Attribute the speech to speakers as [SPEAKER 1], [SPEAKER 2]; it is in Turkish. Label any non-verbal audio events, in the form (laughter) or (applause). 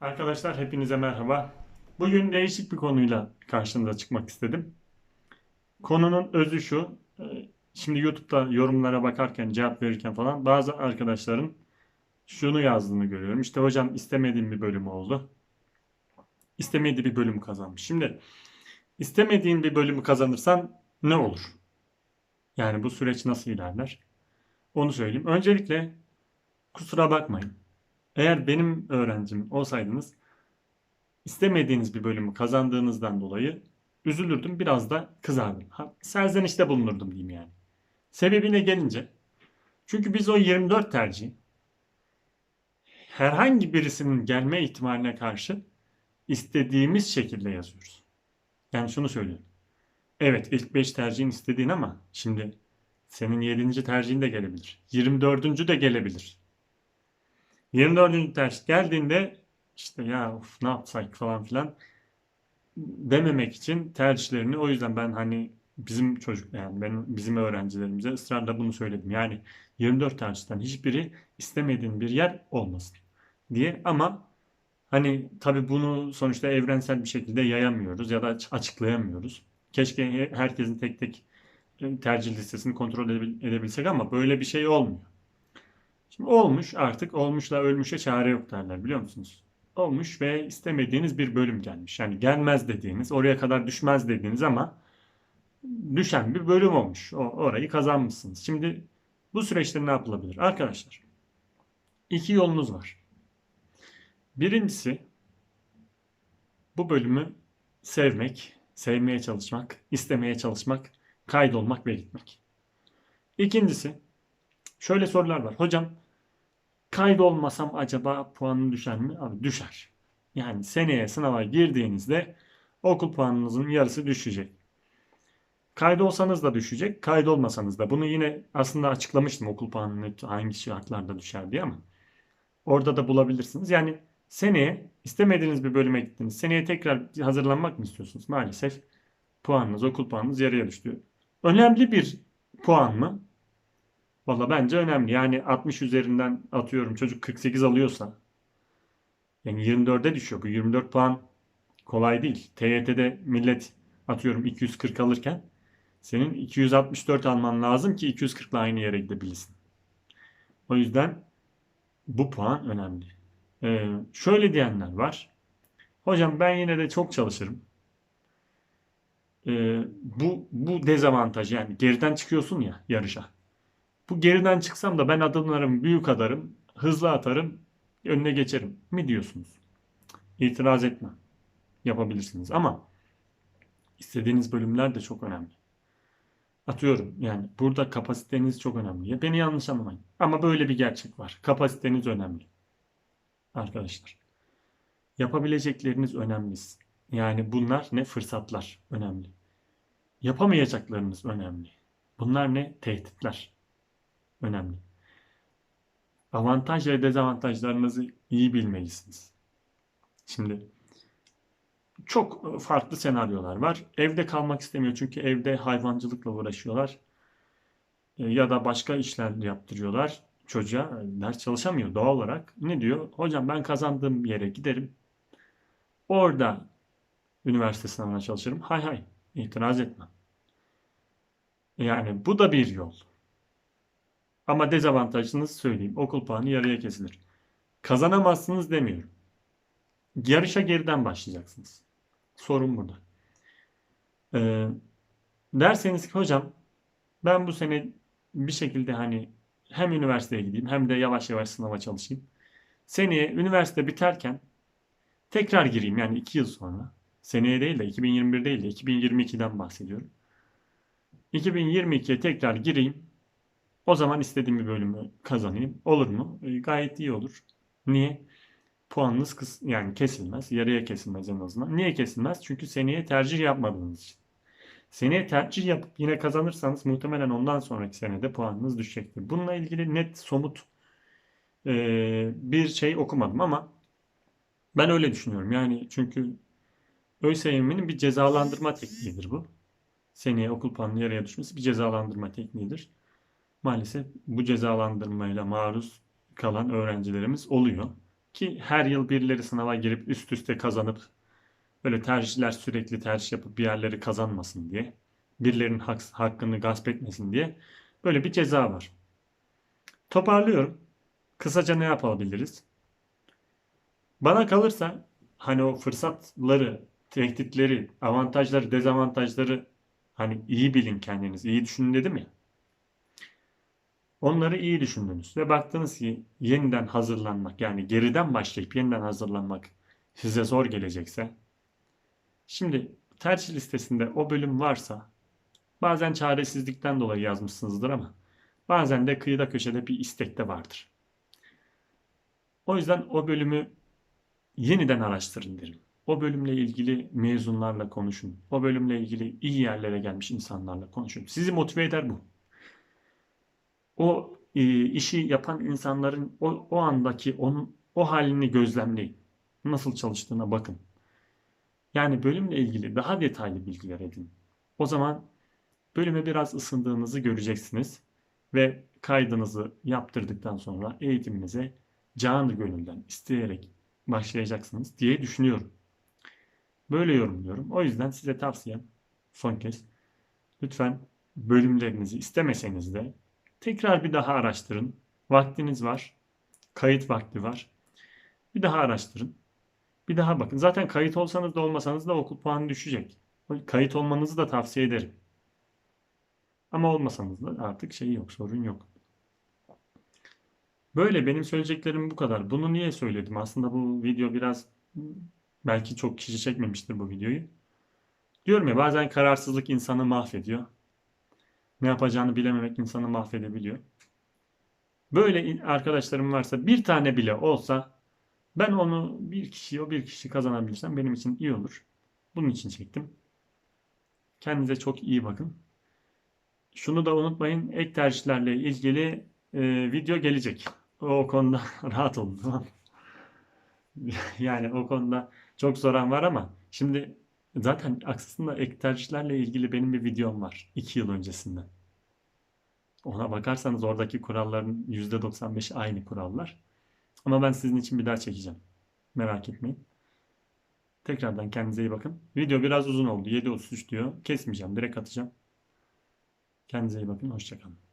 [SPEAKER 1] Arkadaşlar hepinize merhaba. Bugün değişik bir konuyla karşınıza çıkmak istedim. Konunun özü şu. e, Şimdi YouTube'da yorumlara bakarken, cevap verirken falan bazı arkadaşların şunu yazdığını görüyorum. İşte hocam istemediğim bir bölüm oldu. İstemediği bir bölüm kazanmış. Şimdi istemediğin bir bölümü kazanırsan ne olur? Yani bu süreç nasıl ilerler? Onu söyleyeyim. Öncelikle kusura bakmayın. Eğer benim öğrencim olsaydınız istemediğiniz bir bölümü kazandığınızdan dolayı üzülürdüm. Biraz da kızardım. Ha, serzenişte bulunurdum diyeyim yani. Sebebine gelince çünkü biz o 24 tercih herhangi birisinin gelme ihtimaline karşı istediğimiz şekilde yazıyoruz. Yani şunu söylüyorum. Evet ilk 5 tercihin istediğin ama şimdi senin 7. tercihin de gelebilir. 24. de gelebilir. 24. ders geldiğinde işte ya of ne yapsak falan filan dememek için tercihlerini o yüzden ben hani bizim çocuk yani ben bizim öğrencilerimize ısrarla bunu söyledim. Yani 24 tercihten hiçbiri istemediğin bir yer olmasın diye ama hani tabii bunu sonuçta evrensel bir şekilde yayamıyoruz ya da aç- açıklayamıyoruz. Keşke he- herkesin tek tek e, tercih listesini kontrol edebil- edebilsek ama böyle bir şey olmuyor. Şimdi olmuş artık olmuşla ölmüşe çare yok derler biliyor musunuz? Olmuş ve istemediğiniz bir bölüm gelmiş. Yani gelmez dediğiniz, oraya kadar düşmez dediğiniz ama düşen bir bölüm olmuş. O, orayı kazanmışsınız. Şimdi bu süreçte ne yapılabilir? Arkadaşlar, iki yolunuz var. Birincisi bu bölümü sevmek, sevmeye çalışmak, istemeye çalışmak, kaydolmak ve gitmek. İkincisi şöyle sorular var. Hocam kaydolmasam acaba puanım düşer mi? Abi düşer. Yani seneye sınava girdiğinizde okul puanınızın yarısı düşecek. Kaydolsanız da düşecek, kaydolmasanız da. Bunu yine aslında açıklamıştım okul puanının hangi şartlarda düşer diye ama orada da bulabilirsiniz. Yani seneye istemediğiniz bir bölüme gittiniz. Seneye tekrar hazırlanmak mı istiyorsunuz? Maalesef puanınız, okul puanınız yarıya düştü. Önemli bir puan mı? Valla bence önemli. Yani 60 üzerinden atıyorum çocuk 48 alıyorsa yani 24'e düşüyor. Bu 24 puan kolay değil. TYT'de millet atıyorum 240 alırken senin 264 alman lazım ki 240 ile aynı yere gidebilirsin. O yüzden bu puan önemli. Ee, şöyle diyenler var. Hocam ben yine de çok çalışırım. Ee, bu bu dezavantaj yani geriden çıkıyorsun ya yarışa. Bu geriden çıksam da ben adımlarımı büyük atarım, hızlı atarım, önüne geçerim mi diyorsunuz? İtiraz etme. Yapabilirsiniz ama istediğiniz bölümler de çok önemli. Atıyorum yani burada kapasiteniz çok önemli. Ya beni yanlış anlamayın. Ama böyle bir gerçek var. Kapasiteniz önemli. Arkadaşlar. Yapabilecekleriniz önemli. Yani bunlar ne? Fırsatlar önemli. Yapamayacaklarınız önemli. Bunlar ne? Tehditler önemli. Avantaj ve dezavantajlarınızı iyi bilmelisiniz. Şimdi çok farklı senaryolar var. Evde kalmak istemiyor çünkü evde hayvancılıkla uğraşıyorlar. E, Ya da başka işler yaptırıyorlar çocuğa. E, Ders çalışamıyor doğal olarak. Ne diyor? Hocam ben kazandığım yere giderim. Orada üniversite sınavına çalışırım. Hay hay. İtiraz etmem. Yani bu da bir yol. Ama dezavantajını söyleyeyim. Okul puanı yarıya kesilir. Kazanamazsınız demiyorum. Yarışa geriden başlayacaksınız. Sorun burada. Ee, derseniz ki hocam ben bu sene bir şekilde hani hem üniversiteye gideyim hem de yavaş yavaş sınava çalışayım. Seneye üniversite biterken tekrar gireyim yani 2 yıl sonra. Seneye değil de 2021 değil de 2022'den bahsediyorum. 2022'ye tekrar gireyim. O zaman istediğim bir bölümü kazanayım. Olur mu? E, gayet iyi olur. Niye? Puanınız kıs yani kesilmez. Yarıya kesilmez en azından. Niye kesilmez? Çünkü seneye tercih yapmadığınız için. Seneye tercih yapıp yine kazanırsanız muhtemelen ondan sonraki senede puanınız düşecektir. Bununla ilgili net, somut e, bir şey okumadım ama ben öyle düşünüyorum. Yani çünkü ÖSYM'nin bir cezalandırma tekniğidir bu. Seneye okul puanının yarıya düşmesi bir cezalandırma tekniğidir. Maalesef bu cezalandırmayla maruz kalan öğrencilerimiz oluyor. Ki her yıl birileri sınava girip üst üste kazanıp böyle tercihler sürekli tercih yapıp bir yerleri kazanmasın diye. Birilerinin hak, hakkını gasp etmesin diye böyle bir ceza var. Toparlıyorum. Kısaca ne yapabiliriz? Bana kalırsa hani o fırsatları, tehditleri, avantajları, dezavantajları hani iyi bilin kendiniz, iyi düşünün dedim ya. Onları iyi düşündünüz ve baktınız ki yeniden hazırlanmak yani geriden başlayıp yeniden hazırlanmak size zor gelecekse şimdi tercih listesinde o bölüm varsa bazen çaresizlikten dolayı yazmışsınızdır ama bazen de kıyıda köşede bir istek de vardır. O yüzden o bölümü yeniden araştırın derim. O bölümle ilgili mezunlarla konuşun. O bölümle ilgili iyi yerlere gelmiş insanlarla konuşun. Sizi motive eder bu. O e, işi yapan insanların o, o andaki onun o halini gözlemleyin. Nasıl çalıştığına bakın. Yani bölümle ilgili daha detaylı bilgiler edin. O zaman bölüme biraz ısındığınızı göreceksiniz ve kaydınızı yaptırdıktan sonra eğitiminize canı gönülden isteyerek başlayacaksınız diye düşünüyorum. Böyle yorumluyorum. O yüzden size tavsiyem son kez lütfen bölümlerinizi istemeseniz de tekrar bir daha araştırın. Vaktiniz var. Kayıt vakti var. Bir daha araştırın. Bir daha bakın. Zaten kayıt olsanız da olmasanız da okul puanı düşecek. Kayıt olmanızı da tavsiye ederim. Ama olmasanız da artık şey yok, sorun yok. Böyle benim söyleyeceklerim bu kadar. Bunu niye söyledim? Aslında bu video biraz belki çok kişi çekmemiştir bu videoyu. Diyorum ya bazen kararsızlık insanı mahvediyor. Ne yapacağını bilememek insanı mahvedebiliyor. Böyle arkadaşlarım varsa bir tane bile olsa ben onu bir kişi o bir kişi kazanabilirsem benim için iyi olur. Bunun için çektim. Kendinize çok iyi bakın. Şunu da unutmayın ek tercihlerle ilgili e, video gelecek. O konuda (laughs) rahat olun (laughs) Yani o konuda çok soran var ama şimdi zaten aslında ek tercihlerle ilgili benim bir videom var. 2 yıl öncesinden. Ona bakarsanız oradaki kuralların %95 aynı kurallar. Ama ben sizin için bir daha çekeceğim. Merak etmeyin. Tekrardan kendinize iyi bakın. Video biraz uzun oldu. 7.33 diyor. Kesmeyeceğim. Direkt atacağım. Kendinize iyi bakın. Hoşçakalın.